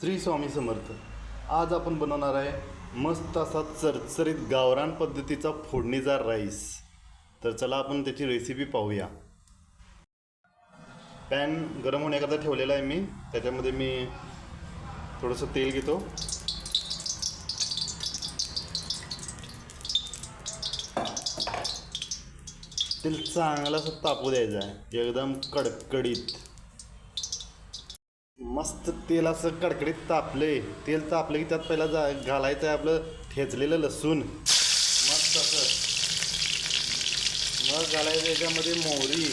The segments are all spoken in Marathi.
श्री स्वामी समर्थ आज आपण बनवणार आहे मस्त असा चरचरीत गावरान पद्धतीचा फोडणीचा राईस. तर चला आपण त्याची रेसिपी पाहूया. पॅन गरम होण्याकरता ठेवलेला आहे मी. त्याच्यामध्ये मी थोडंसं तेल घेतो. तेल चांगला तापू द्यायचं आहे. एकदम कडकडीत. मस्त तेल असं कडकडीत तापले तेल तापलं की त्यात पहिला जा घालायचं आहे आपलं ठेचलेलं लसूण. मस्त असं. मग घालायचं याच्यामध्ये मोहरी.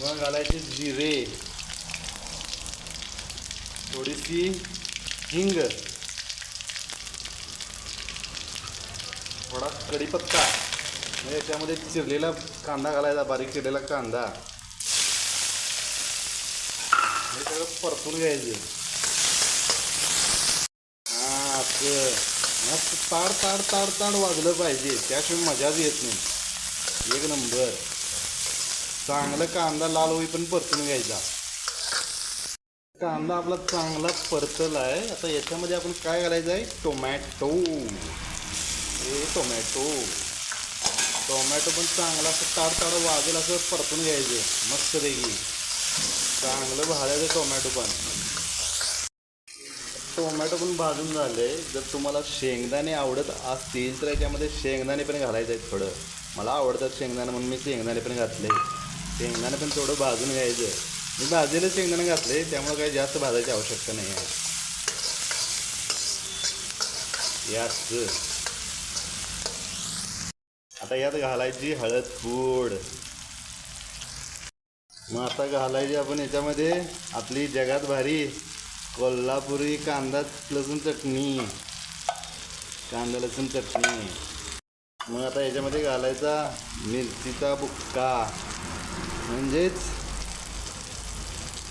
मग घालायचे जिरे. थोडीशी हिंग. थोडा कढीपत्ता. मग याच्यामध्ये चिरलेला कांदा घालायचा बारीक चिरलेला कांदा हे सगळं परतून घ्यायचं. हा असं. मस्त ताड ताड ताड ताड वाजलं पाहिजे. त्याशिवाय मजाच येत नाही. एक नंबर. चांगला कांदा लाल होईपर्यंत परतून घ्यायचा. कांदा आपला चांगला परतला आहे आता याच्यामध्ये आपण काय घालायचं आहे? टोमॅटो. हे टोमॅटो. टोमॅटो पण चांगला असं ताड ताड वाजेल असं परतून घ्यायचं. मस्त पैकी. चांगलं भाजायचं टोमॅटो पण. टोमॅटो पण भाजून झाले. जर तुम्हाला शेंगदाणे आवडत असतील तर याच्यामध्ये शेंगदाणे पण घालायचे आहेत थोडं. मला आवडतात शेंगदाणे म्हणून मी शेंगदाणे पण घातले. शेंगदाणे पण थोडं भाजून घ्यायचं. मी भाजलेले शेंगदाणे घातले त्यामुळे काही जास्त भाजायची आवश्यकता नाही आहे. यात आता यात घालायची हळद पूड मग आता घालायची आपण याच्यामध्ये. आपली जगात भारी. कोल्हापुरी कांदा लसूण चटणी. कांदा लसूण चटणी. मग आता याच्यामध्ये घालायचा मिरचीचा बुक्का. म्हणजेच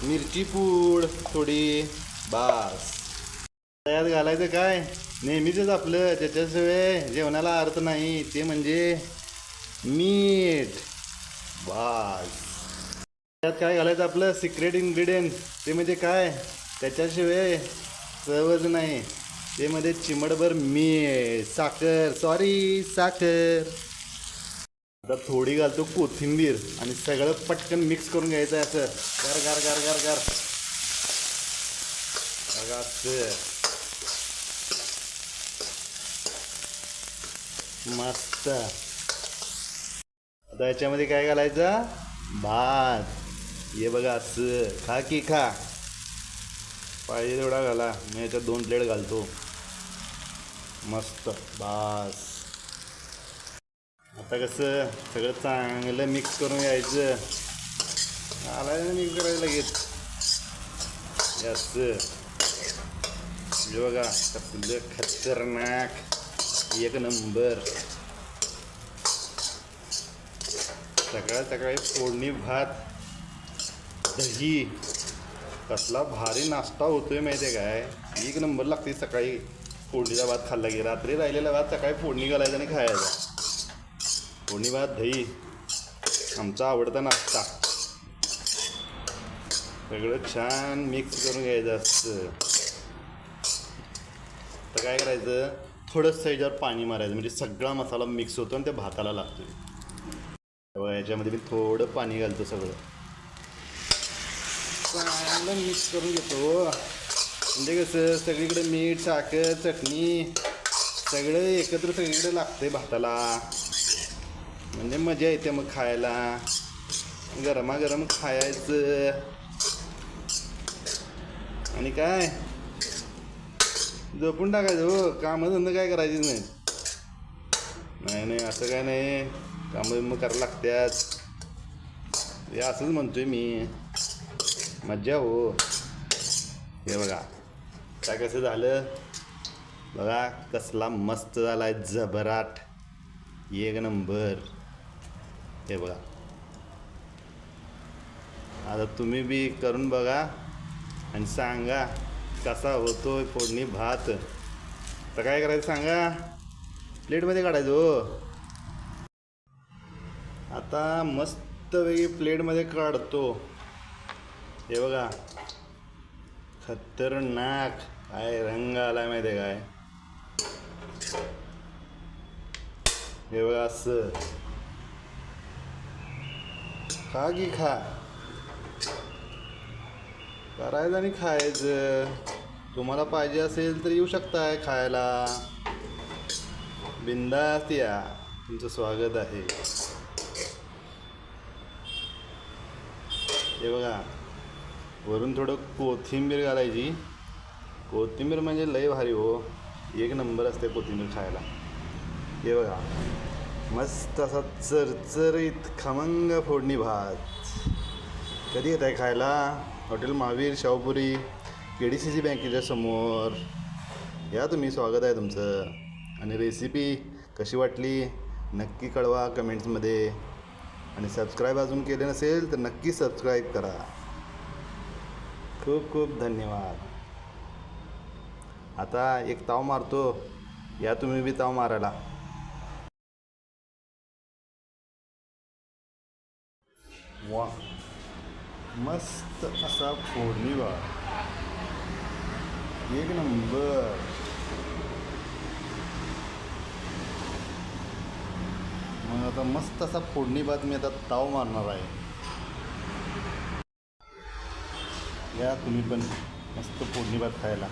मिरची पूड थोडी बास. त्यात घालायचं काय? नेहमीचंच आपलं. त्याच्याशिवाय जेवणाला अर्थ नाही. ते म्हणजे मीठ. बास. त्यात काय घालायचं आपलं? सिक्रेट इन्ग्रेडियंट ते म्हणजे काय? त्याच्याशिवाय चवच नाही. ते म्हणजे मध्ये चिमडभर मीठ साखर. सॉरी साखर. आता थोडी घालतो कोथिंबीर आणि सगळं पटकन मिक्स करून घ्यायचं आहे असं. गार गार गार गार गार. मस्त. आता याच्यामध्ये काय घालायचं? भात. हे बघा असं खा की खा. पाहिजे तेवढा घाला मी याच्यात दोन प्लेट घालतो. मस्त बास. आता कसं सगळं चांगलं मिक्स करून घ्यायचं. आलाय मिक्स करायला लगेच. जास्त असं बघा कसलं खतरनाक. एक नंबर. सकाळ सकाळी फोडणी भात दही. कसला भारी नाश्ता होतोय माहिती आहे काय? एक नंबर लागते सकाळी फोडणीचा भात खाल्ला की रात्री राहिलेला भात सकाळी फोडणी घालायचा आणि खायचा. फोडणी भात दही आमचा आवडता नाश्ता. सगळं छान मिक्स करून घ्यायचं असतं. तर काय करायचं? थोडंसं याच्यावर पाणी मारायचं म्हणजे सगळा मसाला मिक्स होतो आणि त्या भाताला लागतो तेव्हा याच्यामध्ये मी थोडं पाणी घालतो सगळं. चांगलं मिक्स करून घेतो हो. म्हणजे कसं सगळीकडे मीठ साखर चटणी सगळं एकत्र सगळीकडे लागतंय भाताला. म्हणजे मजा येते मग खायला. गरमागरम खायचं. आणि काय? झोपून टाकायचं हो. कामधंदा काय करायचीच नाही. नाही नाही असं काय नाही. कामं मग करायला लागत्यात. हे असंच म्हणतोय मी. मज्जा हो. हे बघा काय कसं झालं? बघा कसला मस्त झाला आहे जबराट. एक नंबर. हे बघा. आता तुम्ही बी करून बघा आणि सांगा कसा होतोय फोडणी भात. तर काय करायचं सांगा? प्लेटमध्ये काढायचं हो. आता वेगळी प्लेटमध्ये काढतो. हे बघा. खतरनाक काय रंग आलाय माहिती आहे काय? हे बघा असं. खा की खा. करायचं आणि खायचं. तुम्हाला पाहिजे असेल तर येऊ शकताय खायला. बिंदास्त या. तुमचं स्वागत आहे. हे बघा. वरून थोडं कोथिंबीर घालायची. कोथिंबीर म्हणजे लय भारी हो. एक नंबर असते कोथिंबीर खायला. हे बघा. मस्त असा चरचरीत खमंग फोडणी भात. कधी येत आहे खायला? Hotel Mahavir Shahupuri K D C C बँकेच्या समोर. या तुम्ही स्वागत आहे तुमचं. आणि रेसिपी कशी वाटली? नक्की कळवा कमेंट्समध्ये. आणि सबस्क्राईब अजून केले नसेल तर नक्की सबस्क्राईब करा. खूप खूप धन्यवाद. आता एक ताव मारतो. या तुम्ही बी ताव मारायला. वा. मस्त असा फोडणी बा एक नंबर. मग आता मस्त असा फोडणी भात मी आता ताव मारणार आहे. या तुम्ही पण मस्त फोडणी भात खायला.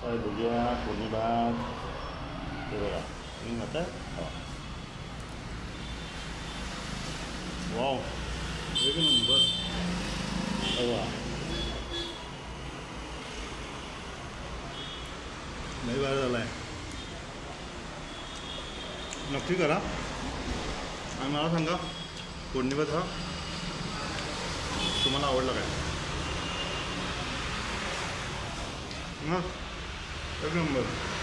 काय बघूया फोडणी भात. हे बघा तुम्ही आता वाव. एक नंबर. बघा नाही बरं झाला आहे नक्की करा. आणि मला सांगा फोडणी हा? तुम्हाला आवडला काय? हां एक नंबर.